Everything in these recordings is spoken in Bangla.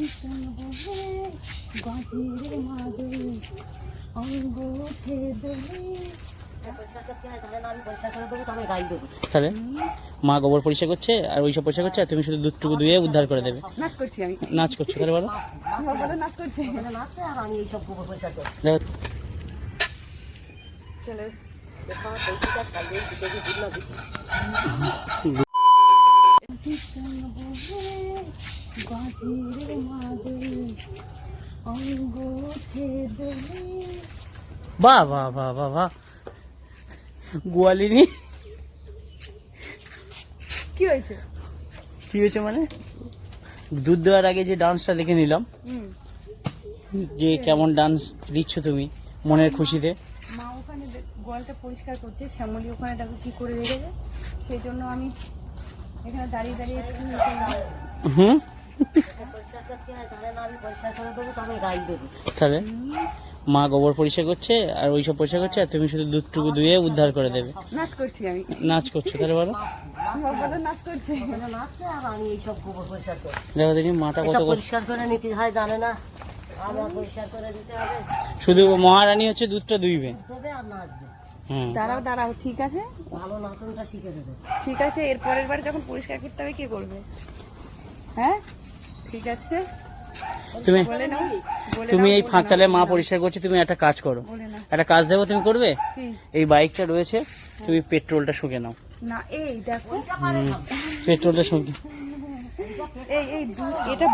ভীষণ বহে বাজির মাদে অঙ্গ উঠে তাহলে মা গোবর পরিষ্কার করছে আর ওইসব পরিষ্কার করছে আর তুমি শুধু দুধটুকু ধুয়ে উদ্ধার করে দেবে। নাচ করছি আমি। নাচ করছ তাহলে বলো। নাচ করছি। দেখো। চলে। ভীষণ বহে বাজির মাদে অঙ্গ বাহ বাহ বাহ বাহ বাহ। গোয়ালিনী। কি হয়েছে? কি হয়েছে মানে? দুধ দেওয়ার আগে যে ডান্সটা দেখে নিলাম। যে কেমন ডান্স দিচ্ছ তুমি মনের খুশিতে। মা ওখানে গোয়ালটা পরিষ্কার করছে শ্যামলি ওখানে দেখো কি করে রেখেছে। সেই জন্য আমি এখানে দাঁড়িয়ে দাঁড়িয়ে। হুম? তাহলে মা গোবর পরিষ্কার করছে আর ওইসব পরিষ্কার করছে আর তুমি শুধু দুধটুকু ধুয়ে উদ্ধার করে দেবে। নাচ করছি আমি। নাচ করছ তাহলে বলো। বলো নাচ করছি। নাচছে আর আমি এইসব গোবর পরিষ্কার দেখো দেখি মাটা কত পরিষ্কার করে নিতে হয় জানে না। আমার পরিষ্কার করে দিতে হবে। শুধু মহারানী হচ্ছে দুধটা দুইবে দাঁড়াও দাঁড়াও ঠিক আছে? ভালো নাচনটা শিখে দেবে। ঠিক আছে এর পরের বার যখন পরিষ্কার করতে হবে কি করবে? হ্যাঁ? ঠিক আছে? তুমি তুমি এই বলে ফাঁক মা পরিষ্কার করছে তুমি একটা কাজ করো। একটা কাজ দেবো তুমি করবে? এই বাইকটা রয়েছে তুমি পেট্রোলটা শুকে নাও। না এই দেখো। পেট্রোলটা শুকে এই এই এটা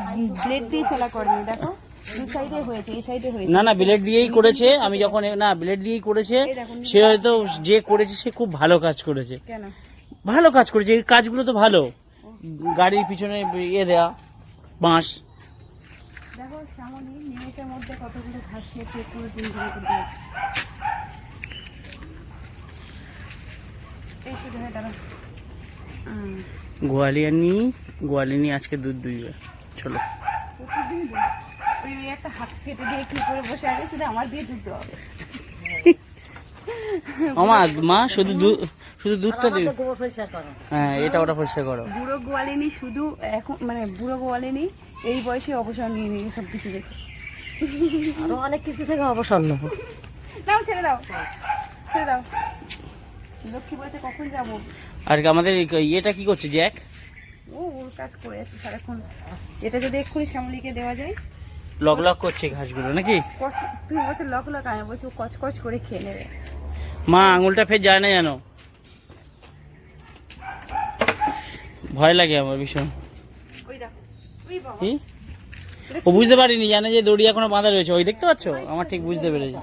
ব্লেড দিয়ে চালা করেনি দেখো। না না ব্লেড দিয়েই করেছে আমি যখন না ব্লেড দিয়েই করেছে সে হয়তো যে করেছে সে খুব ভালো কাজ করেছে। ভালো কাজ করেছে এই কাজগুলো তো ভালো। গাড়ির পিছনে ইয়ে দেয়া। বাঁশ। দেখো সামনে নিমেষের মধ্যে কতগুলো ঘাস খেয়েছে পুরো। দিন ধরে করে গোয়ালিয়ানি গোয়ালিনী আজকে দুধ দুইবে। চলো। একটা হাত কেটে দিয়ে কি করে বসে আছে শুধু আমার দিয়ে দুধ দেওয়া হবে। আমার মা শুধু দুধ শুধু দুধটা হ্যাঁ এটা ওটা পরিষ্কার করো। বুড়ো গোয়ালিনী শুধু এখন মানে বুড়ো গোয়ালিনী এই বয়সে অবসর নিয়ে নিয়ে সব কিছু দেখে। আরও অনেক কিছু থেকে অবসর নেব। দাও ছেড়ে দাও। ছেড়ে দাও। লক্ষ্মী বলছে কখন যাব? আর আমাদের ইয়েটা কি করছে জ্যাক? ও ওর কাজ করে আছে সারাক্ষণ। এটা যদি এক্ষুনি শ্যামলিকে দেওয়া যায়। লক লক করছে ঘাসগুলো নাকি? কচ তুই বলছো লক লক আমি বলছি ও কচ কচ করে খেয়ে নেবে। মা আঙুলটা ফের যায় না জানো ভয় লাগে আমার ভীষণ। ও বুঝতে পারিনি জানে যে দড়ি এখনও বাঁধা রয়েছে। ওই দেখতে পাচ্ছ? আমার ঠিক বুঝতে পেরেছি।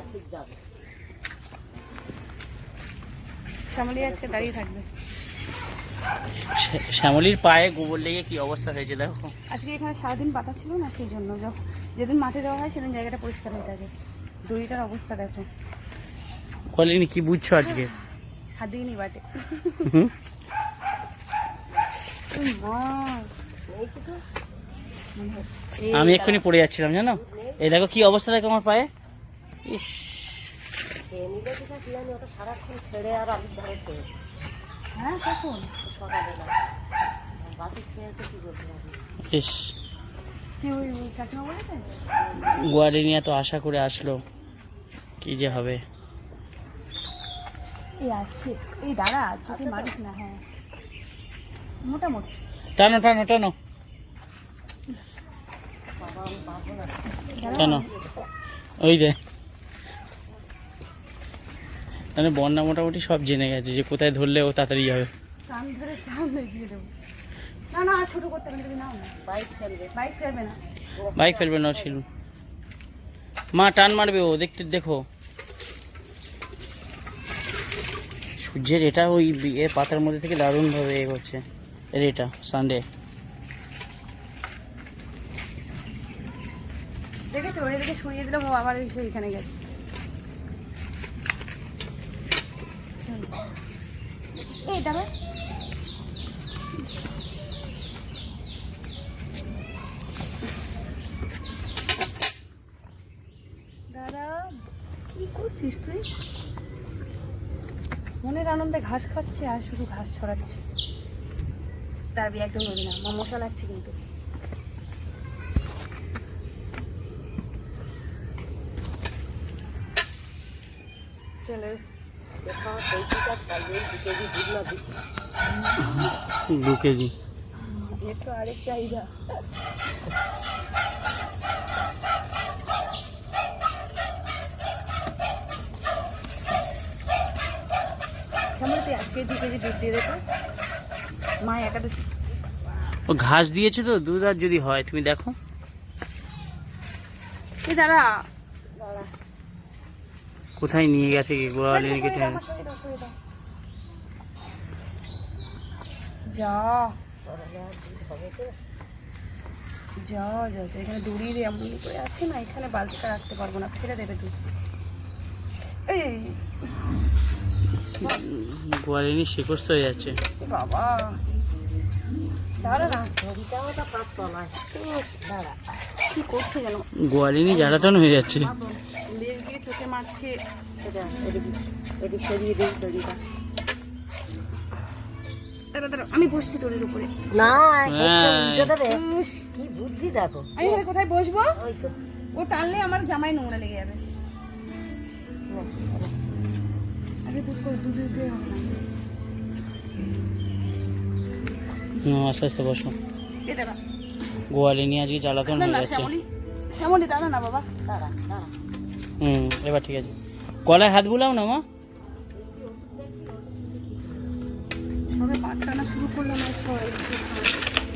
শ্যামলির পায়ে গোবর লেগে কি অবস্থা হয়েছে দেখো। আজকে এখানে সারাদিন পাতা ছিল না সেই জন্য। যেদিন মাঠে দেওয়া হয় সেদিন জায়গাটা পরিষ্কার হয়ে থাকে। দড়িটার অবস্থা দেখো। কলিনি কি বুঝছ আজকে? হাত দিয়ে নি বাটে আমি এক্ষুনি পড়ে যাচ্ছিলাম জানো? এই দেখো কি অবস্থা দেখো আমার পায়ে। ইস। খেয়ে নিলে ঠিক আছে আমি ওটা সারাক্ষণ ছেড়ে আর আলুর ধারে হ্যাঁ কখন সকালবেলা বাসি খেয়েছে কি করতে ইস। কি ওই ওই কাকিমা বলেছে? গোয়ালি নিয়ে তো আশা করে আসলো। কি যে হবে। এই আছে। এই দাঁড়া চোখে মারিস না হ্যাঁ। মোটামুটি। টানো টানো টানো। টানো। ওই দে। মানে বন্যা মোটামুটি সব জেনে গেছে যে কোথায় ধরলে ও তাড়াতাড়ি যাবে কান ধরে সামনে দিয়ে দেবো। না না আর ছোট করতে হবে না, তুমি নাও। না বাইক ফেলবে। বাইক ফেলবে না। বাইক ফেলবে না ছিল। মা টান মারবে ও দেখতে দেখো। সূর্যের এটা ওই এ পাতার মধ্যে থেকে দারুণভাবে এ করছে এর এটা সানডে দিলাম আবার গেছে। দাদা কি করছিস তুই? মনের আনন্দে ঘাস খাচ্ছে আর শুধু ঘাস ছড়াচ্ছে। তার বিয়ে একদম নদী না। মা মশা লাগছে কিন্তু। দু কেজি। একটু আরেক চাহিদা। আজকে দু কেজি দুধ দিয়ে দেবো। মা একাদশী। ও ঘাস দিয়েছে তো দুধ আর যদি হয় তুমি দেখো। এই দাঁড়া। কোথায় নিয়ে গেছে কি যা। যা যা যা, এখানে দড়ির এমন করে আছে না এখানে বালতিটা রাখতে পারব না ফেলে দেবে তুই এই। গোয়ালিনী শেকস্ত হয়ে যাচ্ছে। বাবা। গোয়ালিনী জ্বালাতন হয়ে যাচ্ছে। চোখে মারছে। আমি বসছি তোর উপরে। না হ্যাঁ। কি বুদ্ধি দেখো। আমি কোথায় বসবো? ও টানলে আমার জামায় নোংরা লেগে যাবে আরে দুধ করে দুধ দিয়ে হবে না হুম, আস্তে আস্তে বসো। দাঁড়া গোয়ালিনী আজকে জ্বালাতন না হয়ে না শ্যামলি শ্যামলি দাঁড়া না বাবা দাঁড়া দাঁড়া। হুম এবার ঠিক আছে। গলায় হাত বুলাও না মা।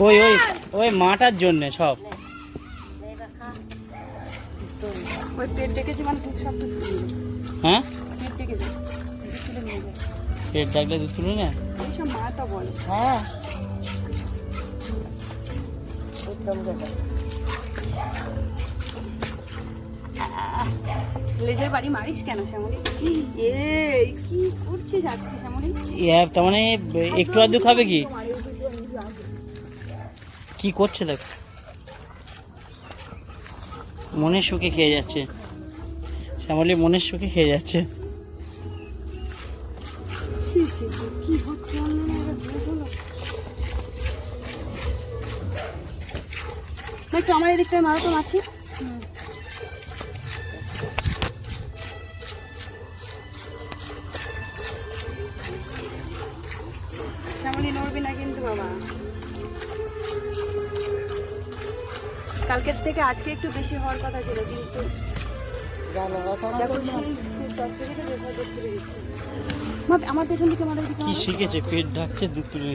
ওই ওই ওই মাটার জন্যে সব। মানে। হ্যাঁ? পেট ডাকলে দুধ তুলে না। মা তো বলে। হ্যাঁ। লেজের বাড়ি মারিস কেন শ্যামলি? কি করছিস আজকে শ্যামলি? এ, তার মানে একটু আধটু খাবে কি? কি করছে দেখ। মনের সুখে খেয়ে যাচ্ছে। শ্যামলি মনের সুখে খেয়ে যাচ্ছে। একটু আমার এদিকটায় মারো তো মাছি শ্যামলি নড়বি না কিন্তু বাবা। কালকের থেকে আজকে একটু বেশি হওয়ার কথা ছিল কিন্তু আমার পেছন দিকে মারা দিকে কি শিখেছে? পেট ঢাকছে দুধ তুলে